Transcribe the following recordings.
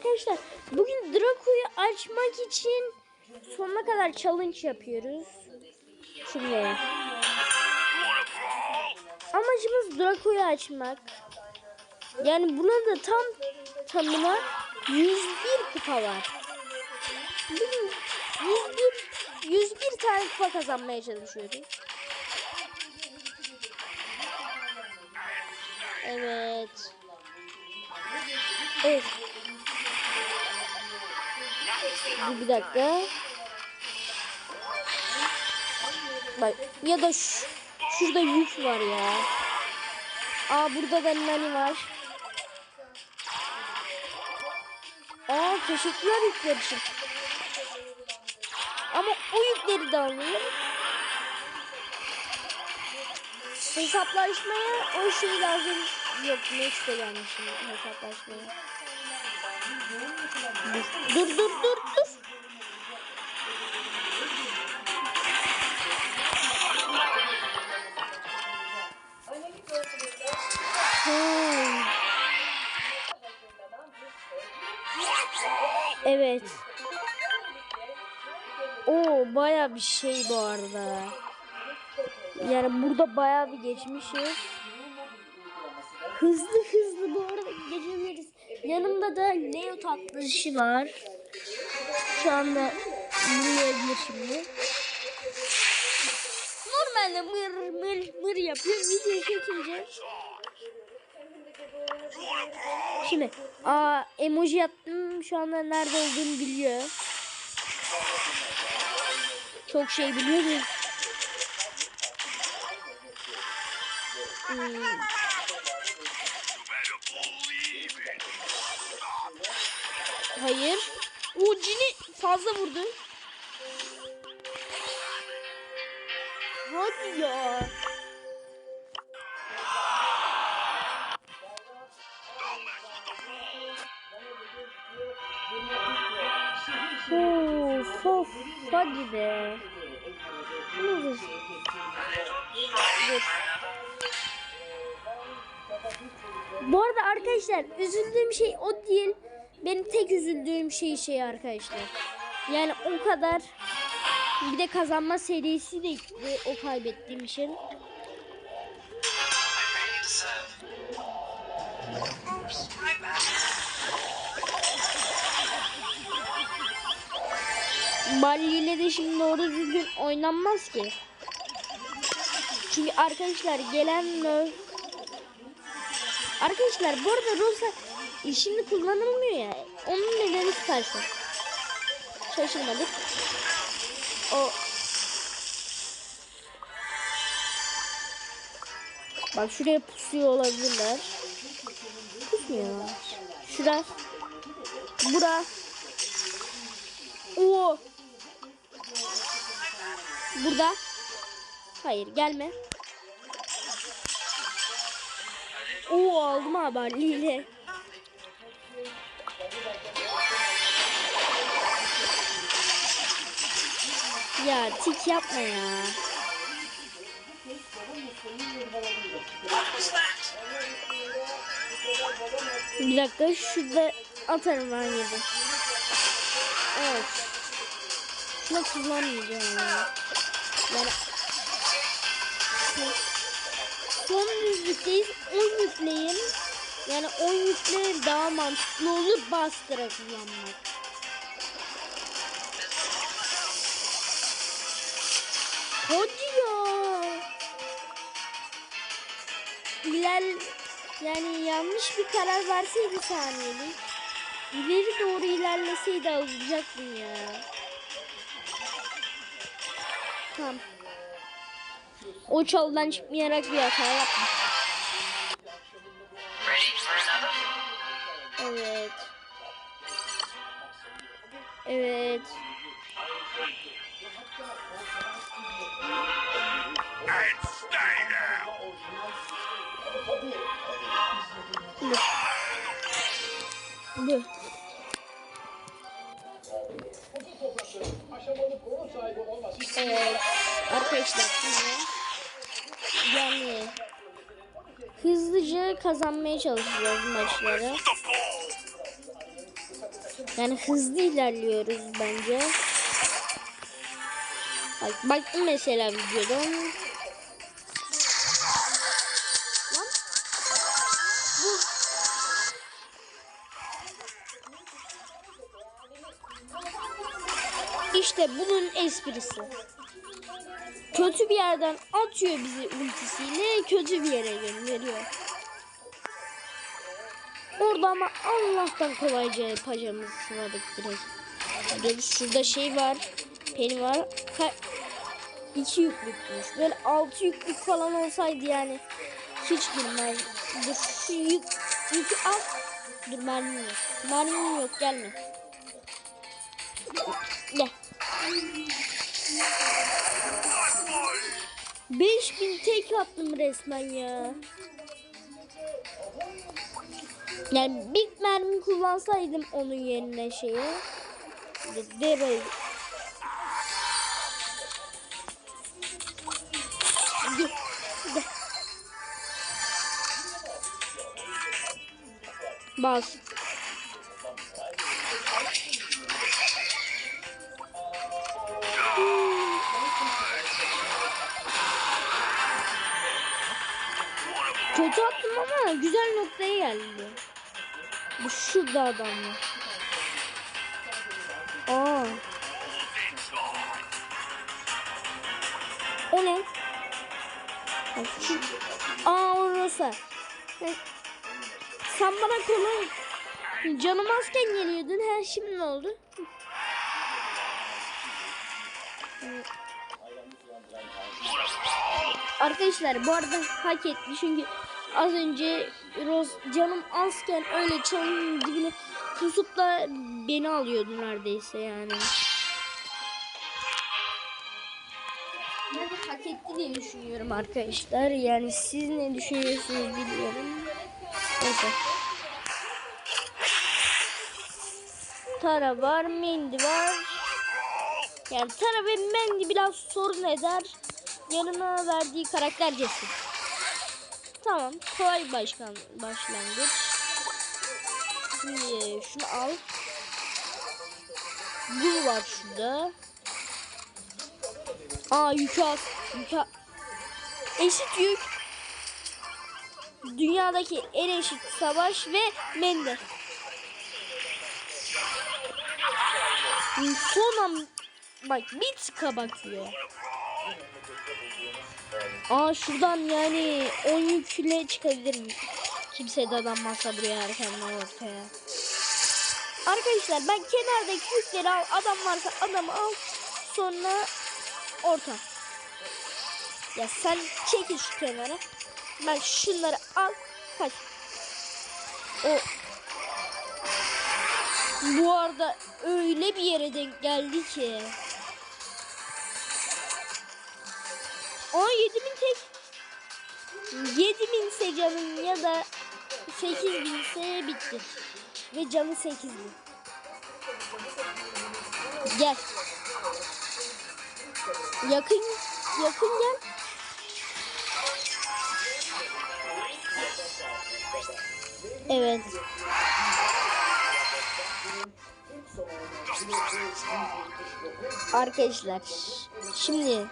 arkadaşlar bugün Draco'yu açmak için sonuna kadar challenge yapıyoruz. Şimdi amacımız Draco'yu açmak. Yani buna da tam tamına 101 kupa var. Bugün 101 101 tane kupa kazanmaya çalışıyoruz. Evet. Evet. Dur bir dakika. Bak ya da şu, şurada yük var ya. Aa burada da nani var. Aa teşekkürler yükler için. Ama o yükleri de alayım. Hesaplaşmaya o şey lazım. Yok Next'e gelmişim hesaplaşmaya. Dur dur dur dur. Evet. O baya bir şey bu arada. Yani burada baya bir geçmişiz. Hızlı hızlı bu arada geçebiliriz. Yanımda da Leo tatlışı var. Şu anda yürüyebilir şimdi. Normalde mır mır mır yapıyor. Video çekince. Şimdi aa, emoji yaptım. Şu anda nerede olduğunu biliyor. Çok şey biliyor. Hmm. Hayır. O cini fazla vurdu. Hadi ya. Of of hadi be. Bu arada arkadaşlar üzüldüğüm şey o değil. Benim tek üzüldüğüm şey şey arkadaşlar. Yani o kadar bir de kazanma serisi de o kaybettiğim için. Balli ile de şimdi doğru düzgün oynanmaz ki. Çünkü arkadaşlar gelen nerf Arkadaşlar bu arada Rosa e, şimdi kullanılmıyor ya. Onun nedeni Sparsa. Şaşırmadık. O Bak şuraya pusuyor olabilirler. Pusmuyorlar. Şura. Bura. Oo. Burada. Hayır gelme. Oo aldım haberliyle. Ya tik yapma ya. Bir dakika şurada atarım ben yedi. Evet. Şunu kullanmayacağım ya. Yani son yüzlükteyiz. 10 yükleyin. Yani 10 yükle daha mantıklı olur bastıra kullanmak. Hadi ya. İler yani yanlış bir karar verseydi saniyelik. İleri doğru ilerleseydi alacaktın ya. Tamam. O çaldan çıkmayarak bir hata yapma. Evet. Evet. Bu. Bu. Evet. Arkadaşlar yani hızlıca kazanmaya çalışacağız maçları. Yani hızlı ilerliyoruz bence. Bak, baktım mesela videodan. İşte bunun esprisi. Kötü bir yerden atıyor bizi ultisiyle kötü bir yere gönderiyor. Orada ama Allah'tan kolayca yapacağımızı sıvadık direkt. Dur şurada şey var. Peni var. Ka iki yüklükmüş. Böyle altı yüklük falan olsaydı yani hiç girmez. Dur şu yük, yükü al. Dur mermim yok. Mermim yok gelme. Gel. 5000 tek attım resmen ya. Yani bir mermi kullansaydım onun yerine şeyi. Dereyi. Bas. Kötü attım ama güzel noktaya geldi. Bu şurada adam. Aa. O ne? Aa orası. Sen bana kolay canım azken geliyordun. He şimdi ne oldu? Arkadaşlar bu arada hak etti çünkü az önce Rose canım azken öyle çalının dibine pusup da beni alıyordu neredeyse yani. De hak etti diye düşünüyorum arkadaşlar. Yani siz ne düşünüyorsunuz bilmiyorum. Neyse. Tara var, Mandy var. Yani Tara ve Mandy biraz sorun eder. Yanına verdiği karakter Jesse. Tamam, kolay başkan başlangıç. Şimdi şunu al. Bu var şurada. Aa yükü al. Yükü al. Eşit yük. Dünyadaki en eşit savaş ve Mende. Son an bak bir tıka bakıyor. Aa şuradan yani 10 yükle çıkabilirim. Kimse dadanmazsa buraya erkenden ortaya. Arkadaşlar ben kenardaki yükleri al. Adam varsa adamı al. Sonra orta. Ya sen çekil şu kenara. Ben şunları al. Kaç. O bu arada öyle bir yere denk geldi ki. Aa 7000 tek. 7000 ise canın ya da 8000 ise bitti. Ve canı 8000. Gel. Yakın yakın gel. Evet. Arkadaşlar şimdi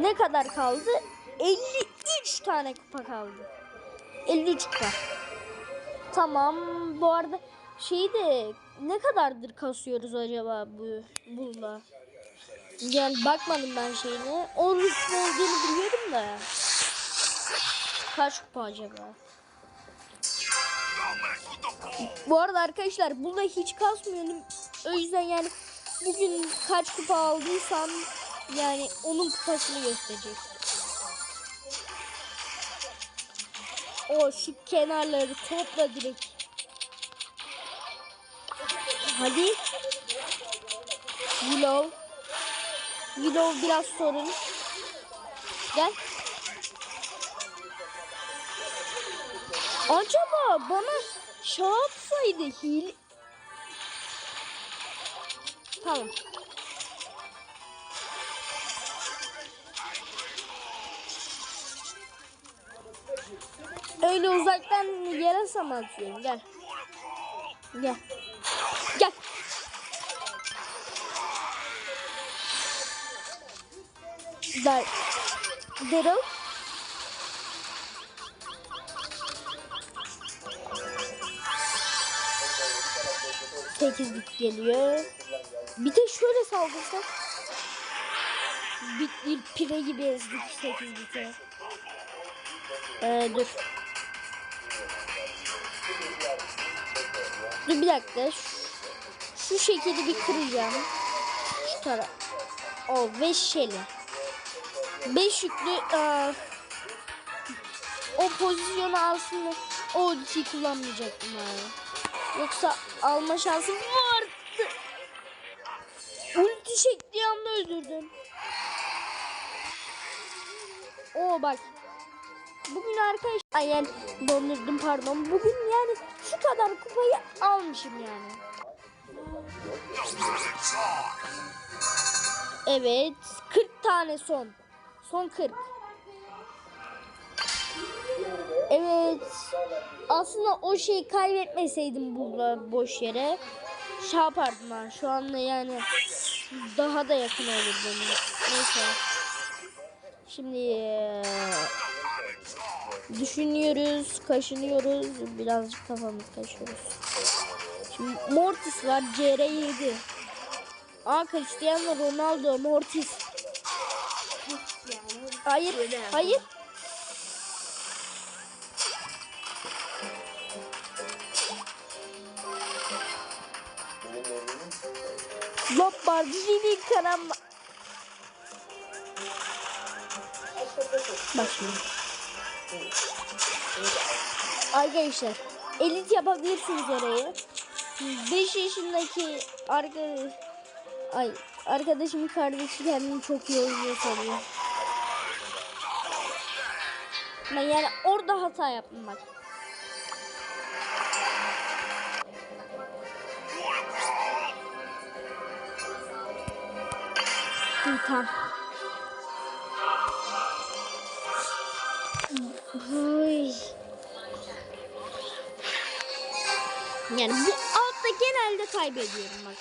ne kadar kaldı? 53 tane kupa kaldı. 53 kupa. Tamam. Bu arada şeyi de ne kadardır kasıyoruz acaba bu bununla? Yani bakmadım ben şeyine. 10 rütbe olduğunu biliyordum da. Kaç kupa acaba? Bu arada arkadaşlar bunda hiç kasmıyorum. O yüzden yani bugün kaç kupa aldıysam yani onun kupasını gösterecek. O şu kenarları topla direkt. Hadi. Willow. Willow biraz sorun. Gel. Acaba bana şey yapsaydı hile... Tamam. öyle uzaktan yere sana atıyorum. Gel. Gel. Gel. Dar. Daryl. Sekizlik geliyor. Bir de şöyle saldırsak. Bir, bir pire gibi ezdik sekizlik'e. Ee, dur. Dur bir dakika. Şu, şu şekilde bir kıracağım. Şu taraf. O ve şeli. Beş yüklü aa, o pozisyonu aslında o ultiyi kullanmayacaktım yani. Yoksa alma şansım vardı. Ulti çektiği anda öldürdüm. O bak. Bugün arkadaş ay yani dondurdum pardon. Bugün yani şu kadar kupayı almışım yani. Evet. 40 tane son. Son 40. Evet. Aslında o şeyi kaybetmeseydim burada boş yere şey yapardım ben. Şu anda yani daha da yakın olurdum. Neyse. Şimdi düşünüyoruz, kaşınıyoruz. Birazcık kafamız kaşıyoruz. Şimdi Mortis var, CR7. Aa Cristiano Ronaldo, Mortis. Hayır, hayır. Lamborghini karamba. Bak şimdi. Arkadaşlar elit yapabilirsiniz orayı. 5 yaşındaki arkadaş ay arkadaşımın kardeşi kendini çok iyi oynuyor sanıyor. Ben yani orada hata yaptım bak. Tamam. Uy. Yani bu altta genelde kaybediyorum bak.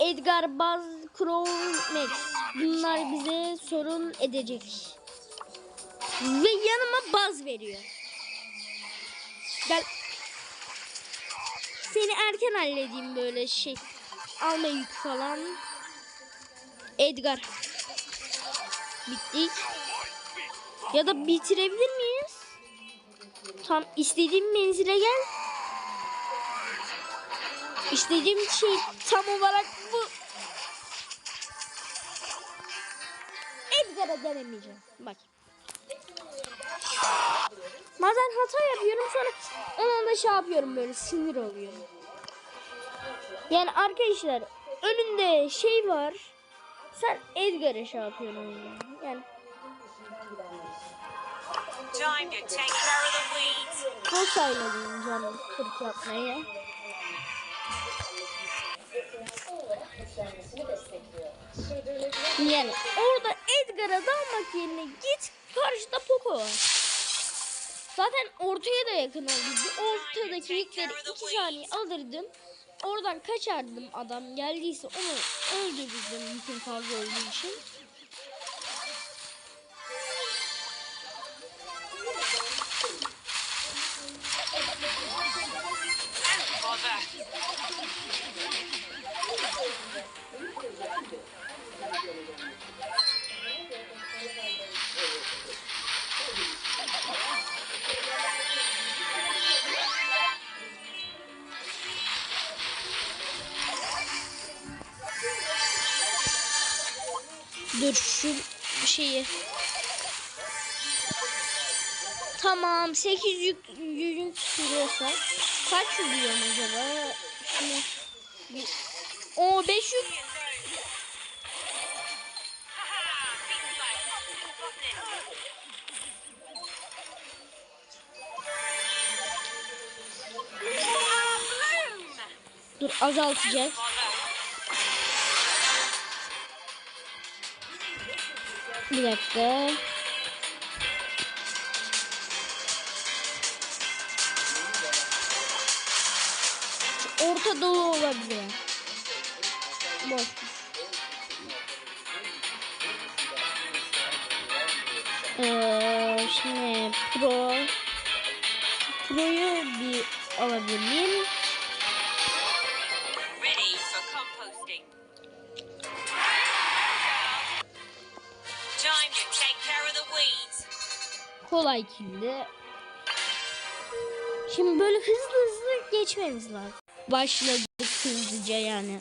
Edgar, Buzz, Crow, Max. Bunlar bize sorun edecek. Ve yanıma Buzz veriyor. Gel. Seni erken halledeyim böyle şey. Alma yük falan. Edgar. Bittik. Ya da bitirebilir miyiz? Tam istediğim menzile gel. İstediğim şey tam olarak bu. Edgar'a denemeyeceğim. Bak. Bazen hata yapıyorum sonra ona da şey yapıyorum böyle sinir oluyorum. Yani arkadaşlar önünde şey var. Sen Edgar'a şey yapıyorsun Time to take care of the weeds. Kasayla canım kırk yapmayı. Yani orada Edgar'a dalmak yerine git karşıda Poco var. Zaten ortaya da yakın oldu. Bu ortadaki yükleri iki saniye alırdım. Oradan kaçardım adam geldiyse onu öldürürdüm yükün fazla olduğu için. Dur şu şeyi. Tamam 8 yük, yük sürüyorsa kaç yürüyor acaba? Şunu bir, o 5 yük dur azaltacak. Bir dakika. Orta dolu olabilir. Boş. Ee, şimdi pro proyu bir alabilir miyim? Kolay kildi. Şimdi böyle hızlı hızlı geçmemiz lazım. Başladık hızlıca yani.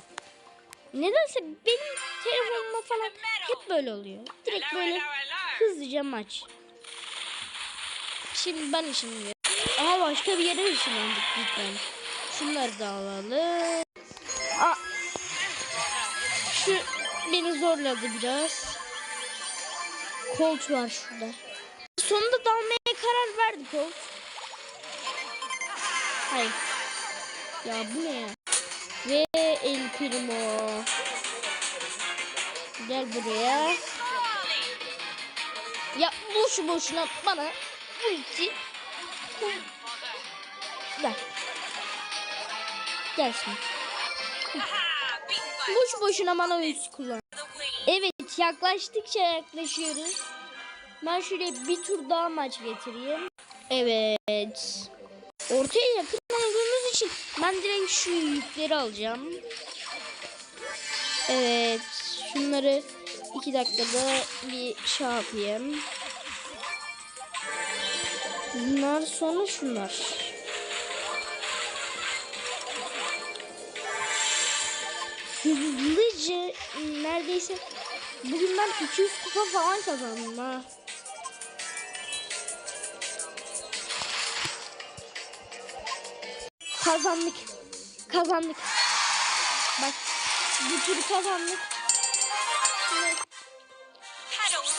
Nedense benim telefonumda falan hep böyle oluyor. Direkt böyle hızlıca maç. Şimdi ben ışınlıyorum. Aha başka bir yere ışınlandık lütfen. Şunları da alalım. Aa, şu beni zorladı biraz. Colt var şurada. Sonunda dalmaya karar verdi Colt. Hayır. Ya bu ne ya? Ve El Primo. Gel buraya. Ya boşu boşuna bana ulti. Gel. Gel şimdi. Boş boşuna bana ulti kullan. Evet yaklaştıkça yaklaşıyoruz. Ben şuraya bir tur daha maç getireyim. Evet. Ortaya olduğumuz için ben direkt şu yükleri alacağım. Evet. Şunları iki dakikada bir şey yapayım. Bunlar sonra şunlar. Hızlıca neredeyse bugün ben 200 kupa falan kazandım ha. Kazandık. Kazandık. Bak bu turu kazandık.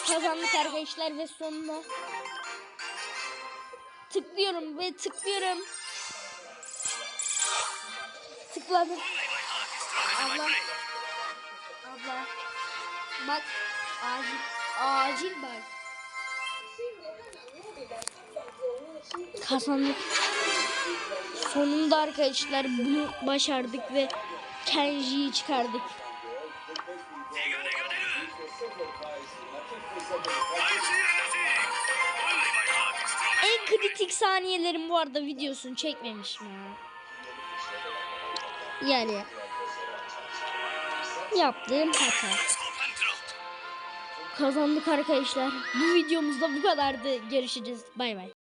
Kazandık arkadaşlar ve sonunda tıklıyorum ve tıklıyorum. Tıkladım. Abla. Abla. Bak. Acil. Acil bak. Kazandık. Sonunda arkadaşlar bunu başardık ve Kenji'yi çıkardık. En kritik saniyelerim bu arada videosunu çekmemişim ya. Yani yaptığım hata. Kazandık arkadaşlar. Bu videomuzda bu kadardı. Görüşürüz. Bay bay.